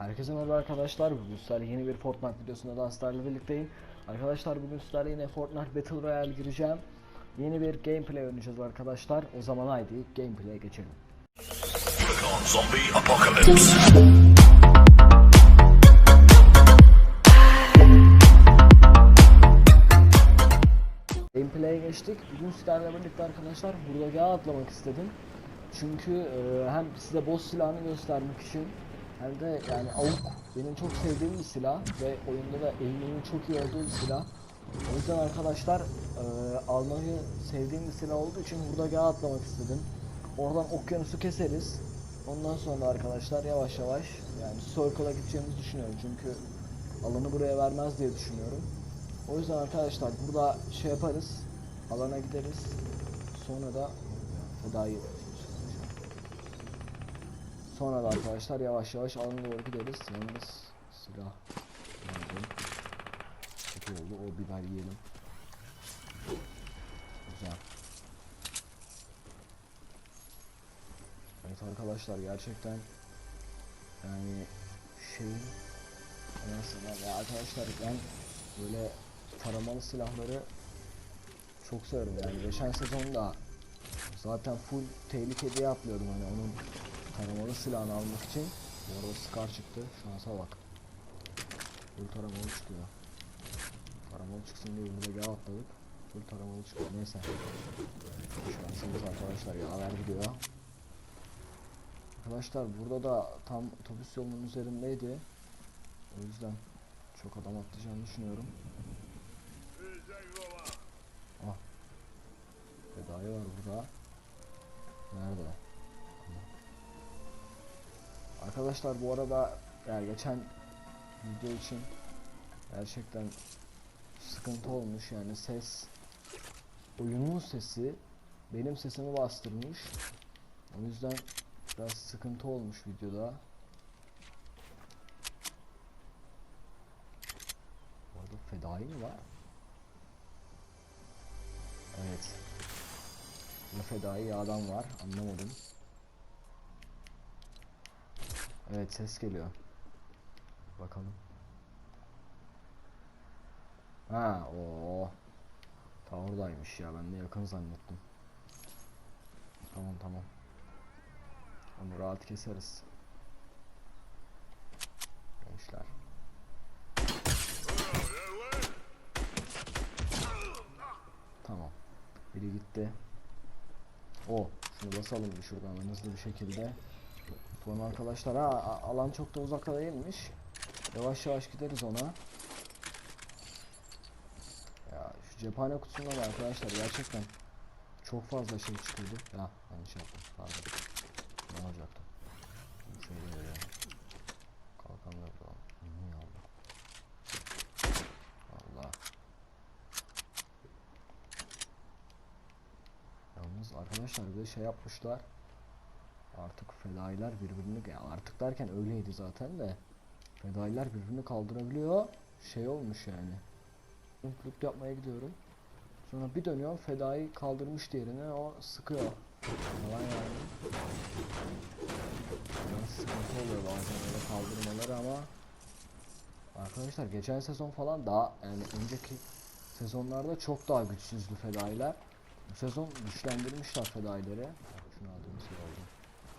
Herkese merhaba arkadaşlar. Bugün sizlerle yeni bir Fortnite videosunda daha sizlerle birlikteyim. Arkadaşlar bugün sizlerle yine Fortnite Battle Royale gireceğim. Yeni bir gameplay oynayacağız arkadaşlar. O zaman haydi gameplay'e geçelim. Zombie Apocalypse. Gameplay'e geçtik. Bugün sizlerle birlikte arkadaşlar burada atlamak istedim. Çünkü e, hem size boss silahını göstermek için hem de yani avuk benim çok sevdiğim bir silah ve oyunda da eğimimin çok iyi olduğu bir silah. O yüzden arkadaşlar e, almayı sevdiğim bir silah olduğu için burada atlamak istedim. Oradan okyanusu keseriz. Ondan sonra arkadaşlar yavaş yavaş yani Circle'a gideceğimizi düşünüyorum çünkü alanı buraya vermez diye düşünüyorum. O yüzden arkadaşlar burada şey yaparız. Alana gideriz. Sonra da fedayı Sonra da arkadaşlar yavaş yavaş alana doğru gideriz. Yalnız silah nerede? Kötü oldu. O biber yiyelim. Güzel. Evet arkadaşlar gerçekten yani şey nasıl ya arkadaşlar ben böyle taramalı silahları çok severim yani geçen sezonda zaten full tehlikeli yapıyordum hani onun taramalı silahını almak için. Bu arada Scar çıktı. Şansa bak. Full taramalı çıkıyor. Taramalı çıksın diye burada gel atladık. Full taramalı çıkıyor. Neyse. Şansımız arkadaşlar yaver gidiyor. Arkadaşlar burada da tam otobüs yolunun üzerindeydi. O yüzden çok adam atlayacağını düşünüyorum. Ah. Fedai var burada. Nerede? Arkadaşlar bu arada yani geçen video için gerçekten sıkıntı olmuş yani ses oyunun sesi benim sesimi bastırmış. O yüzden biraz sıkıntı olmuş videoda. Bu arada fedai mi var? Evet. Ne fedai adam var anlamadım. Evet ses geliyor. Bakalım. Ha o. Ta oradaymış ya ben de yakın zannettim. Tamam tamam. Onu rahat keseriz. Gençler. Tamam. Biri gitti. O. Şunu basalım bir şuradan hızlı bir şekilde. Sonra arkadaşlar ha alan çok da uzakta değilmiş. Yavaş yavaş gideriz ona. Ya şu cephane kutusundan da arkadaşlar gerçekten çok fazla şey çıkıyordu. Ya yanlış yaptım. Pardon. Ne olacaktı? Bu şöyle böyle. Kalkan yok da. Niye aldım? Allah. Yalnız arkadaşlar bir de şey yapmışlar. Artık fedailer birbirini ya artık derken öyleydi zaten de fedailer birbirini kaldırabiliyor. Şey olmuş yani. Mutluluk yapmaya gidiyorum. Sonra bir dönüyorum fedai kaldırmış diğerini o sıkıyor. Falan yani. Biraz sıkıntı oluyor bazen öyle kaldırmaları ama Arkadaşlar geçen sezon falan daha yani önceki sezonlarda çok daha güçsüzdü fedailer. Bu sezon güçlendirmişler fedaileri. Şunu aldığımız.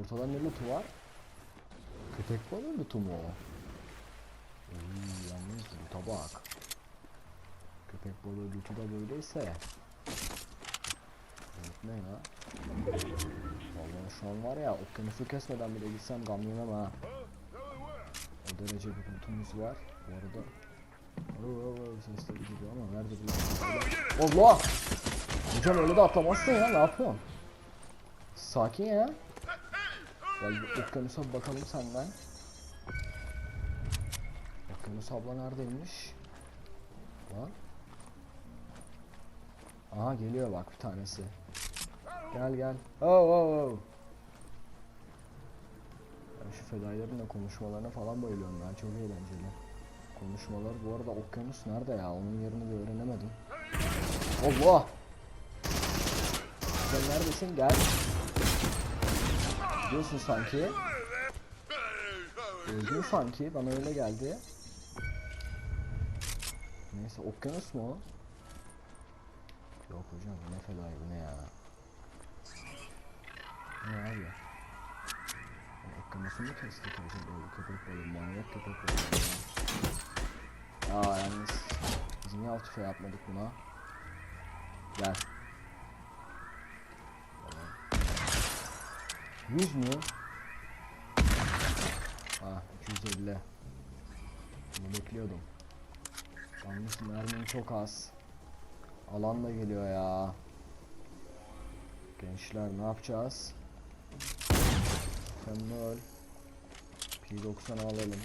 Ortada ne lootu var? Köpek balığı lootu mu o? İyi yalnız loot'a bak. Köpek balığı lootu da böyleyse. Evet ne ya? Vallahi şu an var ya okyanusu kesmeden bile gitsem gam yemem ha. O derece bir lootumuz var. Bu arada sesleri geliyor ama nerede bu? Allah! Hocam öyle de atlamazsın ya ne yapıyorsun? Sakin ya. Gel okyanusa bakalım senden. Okyanus abla neredeymiş? Lan. Aha geliyor bak bir tanesi. Gel gel. Oh oh oh. Ben şu fedailerin de konuşmalarına falan bayılıyorum ya çok eğlenceli. Konuşmalar bu arada okyanus nerede ya onun yerini de öğrenemedim. Allah! Sen neredesin gel. Diyorsun sanki. Öldün sanki bana öyle geldi. Neyse okyanus mu o? Yok hocam bu ne felay bu ne ya? Ne abi? Ya, Okyanusu mu kestik hocam böyle köpek balığı manyak köpek balığı. Aa yalnız biz niye alt tüfeği yapmadık buna? Gel. Tamam. 100 mü? Ah 250. Bunu bekliyordum. Yalnız mermim çok az. Alan da geliyor ya. Gençler ne yapacağız? Sen de öl. P90 alalım.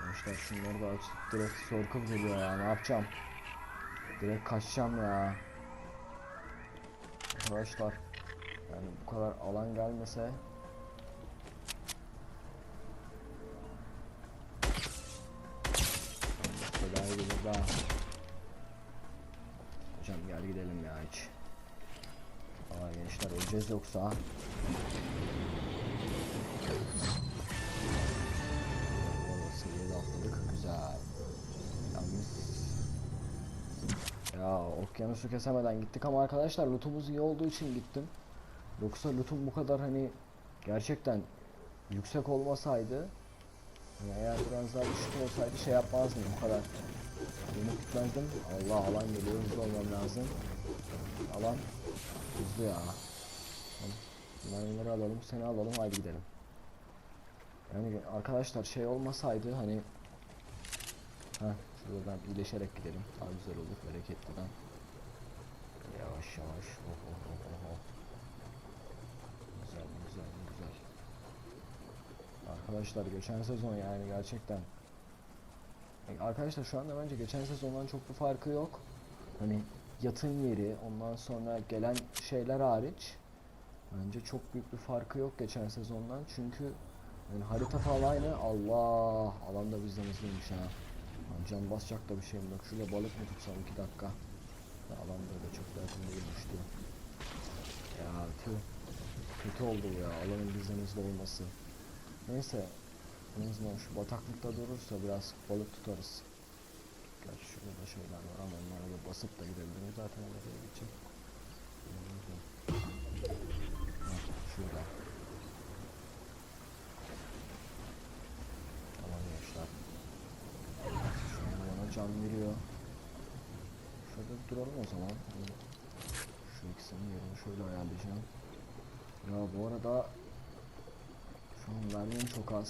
Gençler şunları da açtık. Direkt circle geliyor ya. Ne yapacağım? Direkt kaçacağım ya. Arkadaşlar. Yani bu kadar alan gelmese Tedavi gelir daha. Hocam gel gidelim ya hiç. Aa gençler öleceğiz yoksa. Seviyede atladık güzel. Yalnız ya okyanusu kesemeden gittik ama arkadaşlar lootumuz iyi olduğu için gittim. Yoksa lootum bu kadar hani gerçekten yüksek olmasaydı yani eğer biraz daha düşük olsaydı şey yapmazdım bu kadar. Beni gitmezdim. Allah alan geliyor hızlı olmam lazım. Alan hızlı ya. Bunları alalım seni alalım haydi gidelim. Yani arkadaşlar şey olmasaydı hani Heh şuradan iyileşerek gidelim. Daha güzel olur bereketliden. Yavaş yavaş. Oh oh oh oh. Güzel güzel. Arkadaşlar geçen sezon yani gerçekten. E, Arkadaşlar şu anda bence geçen sezondan çok bir farkı yok. Hani yatın yeri ondan sonra gelen şeyler hariç bence çok büyük bir farkı yok geçen sezondan. Çünkü yani harita falan aynı. Allah alan da bizden hızlıymış ha. Lan can basacak da bir şeyim yok. Şurada balık mı tutsam 2 dakika? Ya alan böyle çok da yakın değilmişti ya tüh kötü oldu ya alanın bizden olması neyse en azından şu bataklıkta durursa biraz balık tutarız. Gerçi şurada da şeyler var ama onlara da basıp da gidebiliriz zaten oraya gideceğim. Şurada. Tamam gençler. Şu an bana can veriyor. Şurada duralım o zaman. Şu ikisinin yerini şöyle ayarlayacağım. Ya bu arada şu an vermem çok az.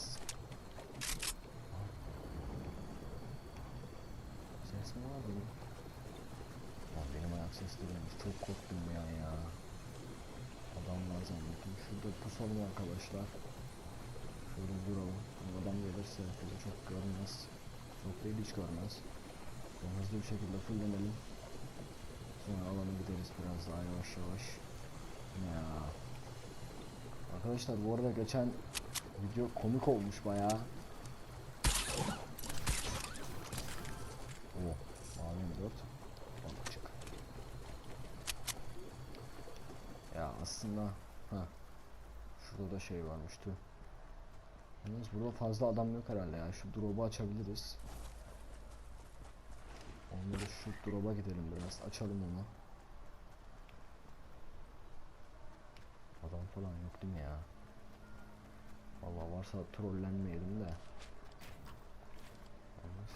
Ses mi var benim? Lan benim ayak seslerimmiş. Çok korktum ya ya. Adam var zannettim. Şurada pusalım arkadaşlar. Şöyle duralım. Adam gelirse bizi çok görmez. Çok değil hiç görmez. Ve hızlı bir şekilde fullenelim. Sonra alanı gideriz biraz daha yavaş yavaş. Ya. Arkadaşlar bu arada geçen video komik olmuş bayağı. Oo, mavi 4 balıkçık. Ya aslında ha şurada da şey varmış tüh. Yalnız burada fazla adam yok herhalde ya. Şu drop'u açabiliriz. Onları şu drop'a gidelim biraz. Açalım onu. Adam falan yok değil mi ya? Vallahi varsa trollenmeyelim de. Yalnız.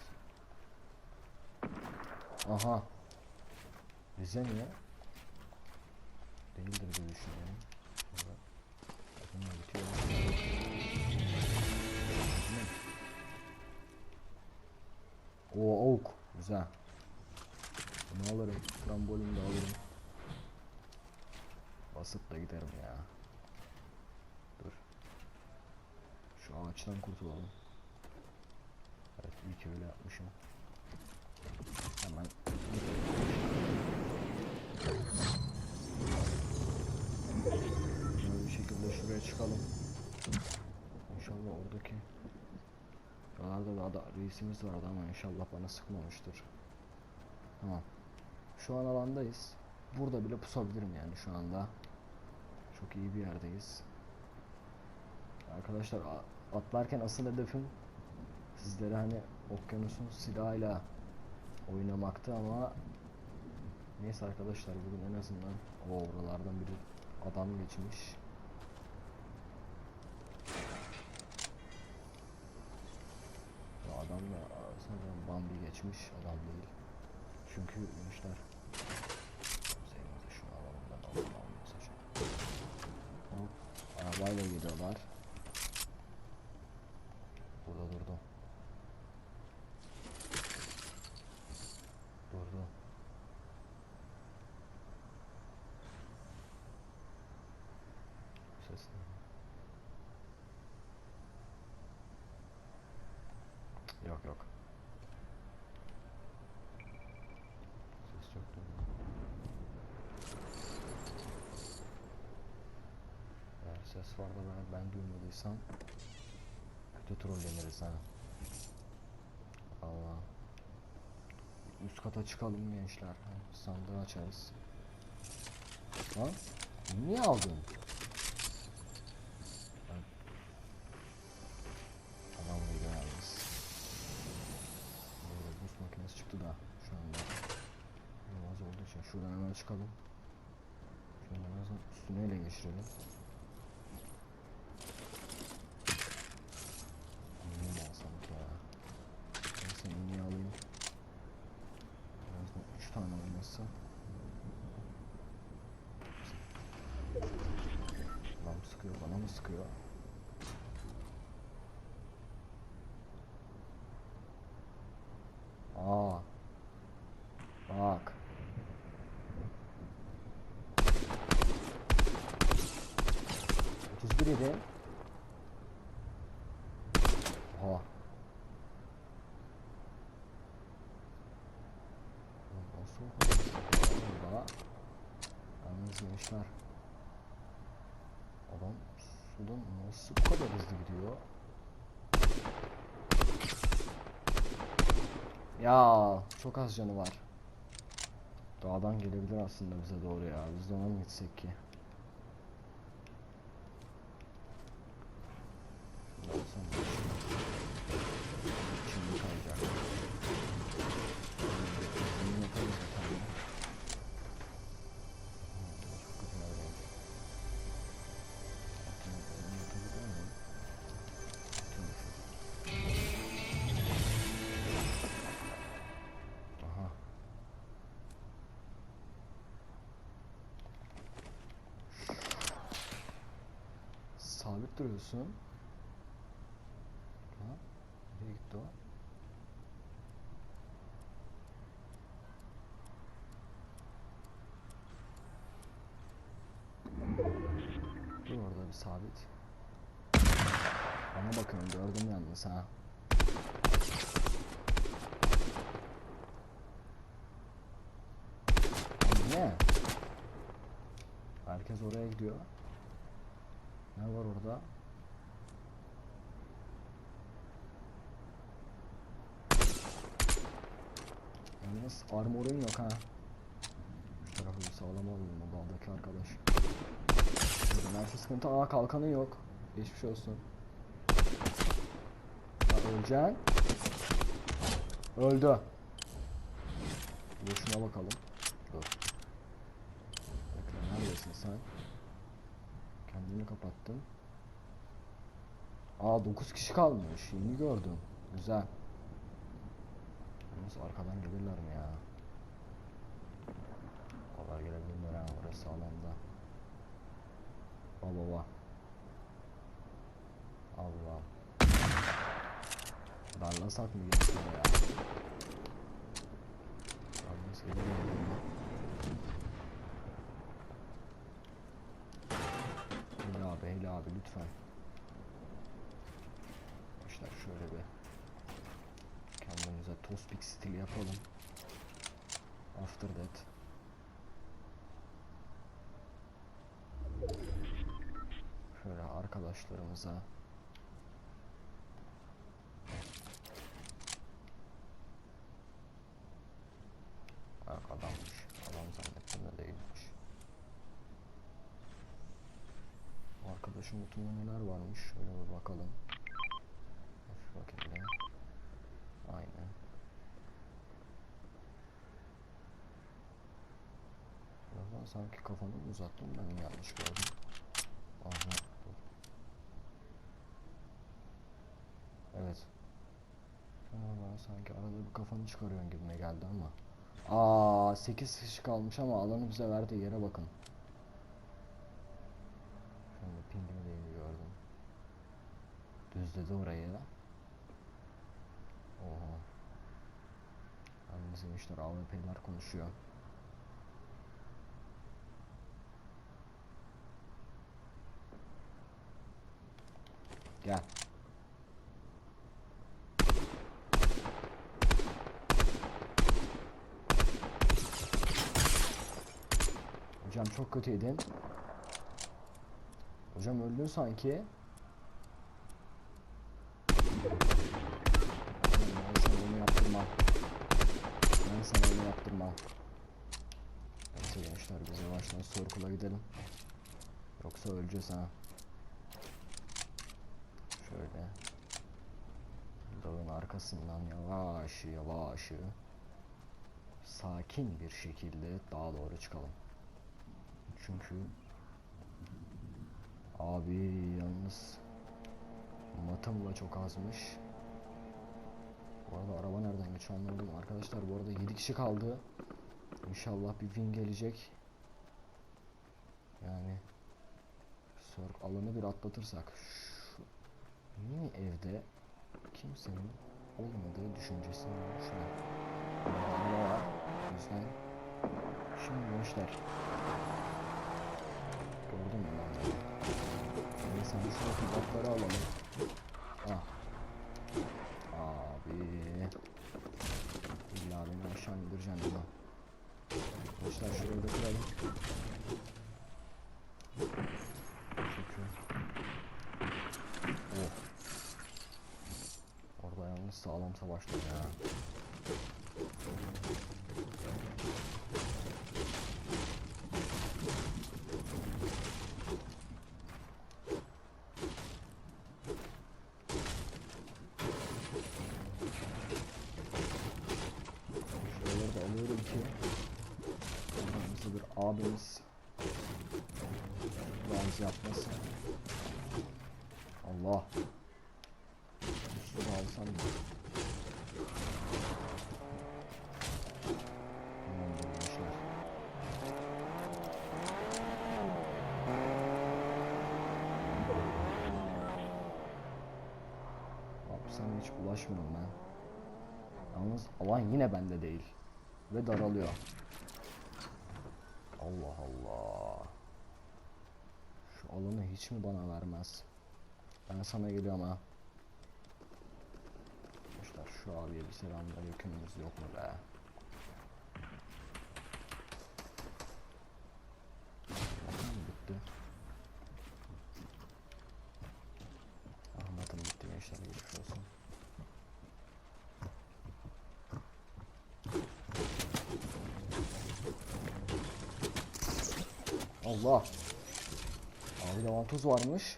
Aha. Bize niye? Değildir diye düşünüyorum. Oo ok. Güzel. Bunu alırım. Trambolini de alırım. Basıp da giderim ya. Dur. Şu ağaçtan kurtulalım. Evet iyi ki öyle yapmışım. Hemen Böyle bir şekilde şuraya çıkalım. İnşallah oradaki Buralarda da reisimiz vardı ama inşallah bana sıkmamıştır. Tamam. Şu an alandayız. Burada bile pusabilirim yani şu anda. Çok iyi bir yerdeyiz. Arkadaşlar atlarken asıl hedefim sizlere hani okyanusun silahıyla oynamaktı ama neyse arkadaşlar bugün en azından o oralardan biri adam geçmiş. Ya adam da sanırım Bambi geçmiş adam değil. Çünkü demişler Sevmezse şunu alalım ben alalım şu. Hop arabayla gidiyorlar. Burada durdu. Durdu. Ses ne? Yok yok. Ses çok duyuyor. Da ben, ben duymadıysam kötü trolleniriz ha. Allah. Üst kata çıkalım gençler. Sandığı açarız. Lan niye aldın? Adam mıydı yalnız? Böyle buz makinesi çıktı da şu anda. Yılmaz olduğu için şuradan hemen çıkalım. En azından üstüne ele geçirelim. Mini mi alsam ki ya? Neyse mini alayım. En azından 3 tane oynasa. Adam sıkıyor, bana mı sıkıyor? Aa. Bak. Otuz bir idi. Oha. Lan Nasıl o kadar sıkıyor burada? Yalnız gençler. Adam sudan nasıl bu kadar hızlı gidiyor? Ya çok az canı var. Dağdan gelebilir aslında bize doğru ya. Biz de ona mı gitsek ki? Ne Duruyorsun. Ha? Nereye gitti o? Dur orada bir sabit. Bana bakıyorum gördüm yalnız ha. Ne? Herkes oraya gidiyor. Ne var orada? Yalnız armorun yok ha. Şu tarafı bir sağlam alalım o daldaki arkadaş. Nerede sıkıntı? Aa kalkanı yok. Geçmiş olsun. Ya öleceksin. Öldü. Dur şuna bakalım. Dur. Bekle neredesin sen? Kendini kapattın. Aa 9 kişi kalmış. Yeni gördüm. Güzel. Nasıl arkadan gelirler mi ya? Kolay gelebilirler ha orası sağlamda. Al baba. Allah. Darlasak mı gençler ya? Darlasak gelelim mi? Heyli abi, Heyli abi lütfen. Arkadaşlar şöyle bir kendimize tospik stil yapalım. After that. Şöyle arkadaşlarımıza Bak. Adam zannettim de değilmiş. Arkadaşın notunda neler varmış? Şöyle bir bakalım. Sanki kafanı uzattım ben yanlış gördüm? Aha dur. Evet. Valla sanki arada bir kafanı çıkarıyorsun gibime geldi ama. Aa 8 kişi kalmış ama alanı bize verdiği yere bakın. Anda pingimi de yeni gördüm. Düzledi orayı. Oha. İşte AWP'ler konuşuyor. Gel. Hocam çok kötüydün. Hocam öldün sanki. Ben sana onu yaptırmam. Ben sana onu yaptırmam. Neyse gençler biz yavaştan circle'a gidelim. Yoksa öleceğiz ha. Şöyle. Dağın arkasından yavaş yavaş sakin bir şekilde dağa doğru çıkalım. Çünkü abi yalnız matım da çok azmış. Bu arada araba nereden geçiyor anlamadım. Arkadaşlar bu arada 7 kişi kaldı. İnşallah bir win gelecek. Yani Sork alanı bir atlatırsak şu mini evde kimsenin olmadığı düşüncesini. Araba var. O yüzden şimdi gençler Gördün mü lan? Şimdi sen şuradaki botları alalım. Ah. Abi. İlla beni aşağı indireceksin mi? Gençler şurayı da kıralım. Çünkü Oh. Orada yalnız sağlam savaştı ya. Şuraları da alıyorum ki aramızda bir abimiz yalnız yapmasın. Allah. Şunu alsam mı? Tamamdır gençler. Hiç bulaşmıyorum ben. Yalnız alan yine bende değil. Ve daralıyor. Allah Allah. Şu alanı hiç mi bana vermez? Ben sana geliyorum ha. Arkadaşlar şu abiye bir selamünaleykümümüz yok mu be? Bakalım bitti. Ahmet'im bitti gençler geçmiş olsun. Allah. Abi de vantuz varmış.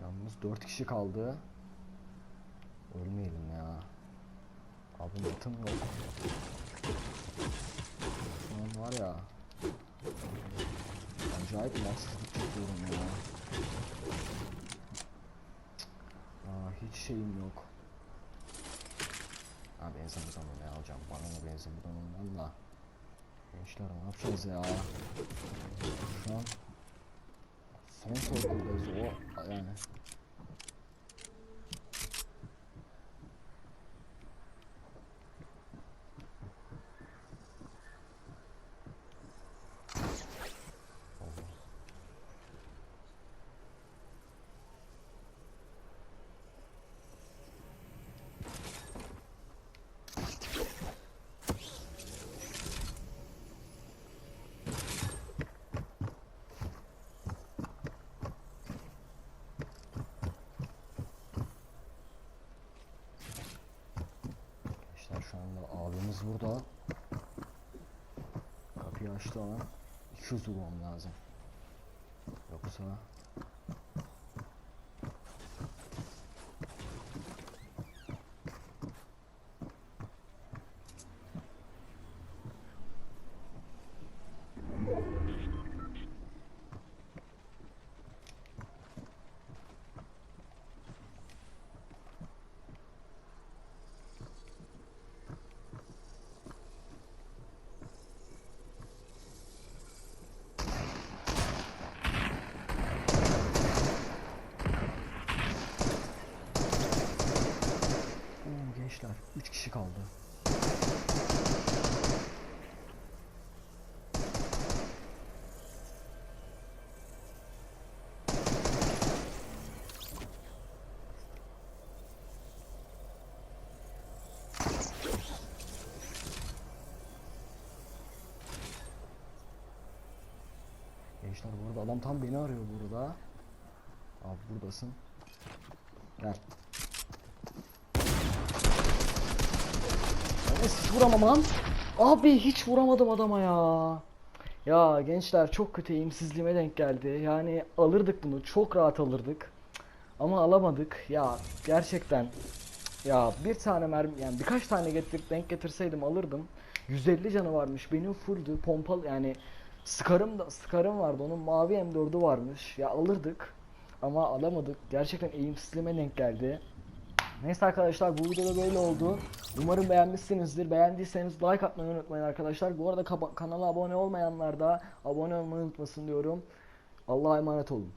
Yalnız 4 kişi kaldı. Şeyim yok. Ha benzin bidonu ne alacağım? Bana ne benzin bidonundan da. Gençler ne yapacağız ya? Şu an son sorgudayız o yani. Açtı ama 200 vurmam lazım. Yoksa Oo, gençler 3 kişi kaldı. Gençler bu adam tam beni arıyor burada. Abi buradasın. Gel. Hiç vuramam lan. Abi hiç vuramadım adama ya. Ya gençler çok kötü eğimsizliğime denk geldi. Yani alırdık bunu. Çok rahat alırdık. Ama alamadık. Ya gerçekten ya bir tane mermi yani birkaç tane getir denk getirseydim alırdım. 150 canı varmış. Benim fulldü. Pompalı yani Scar'ım da Scar'ım vardı. Onun mavi M4'ü varmış. Ya alırdık. Ama alamadık. Gerçekten eğimsizliğime denk geldi. Neyse arkadaşlar bu videoda böyle oldu. Umarım beğenmişsinizdir. Beğendiyseniz like atmayı unutmayın arkadaşlar. Bu arada kanala abone olmayanlar da abone olmayı unutmasın diyorum. Allah'a emanet olun.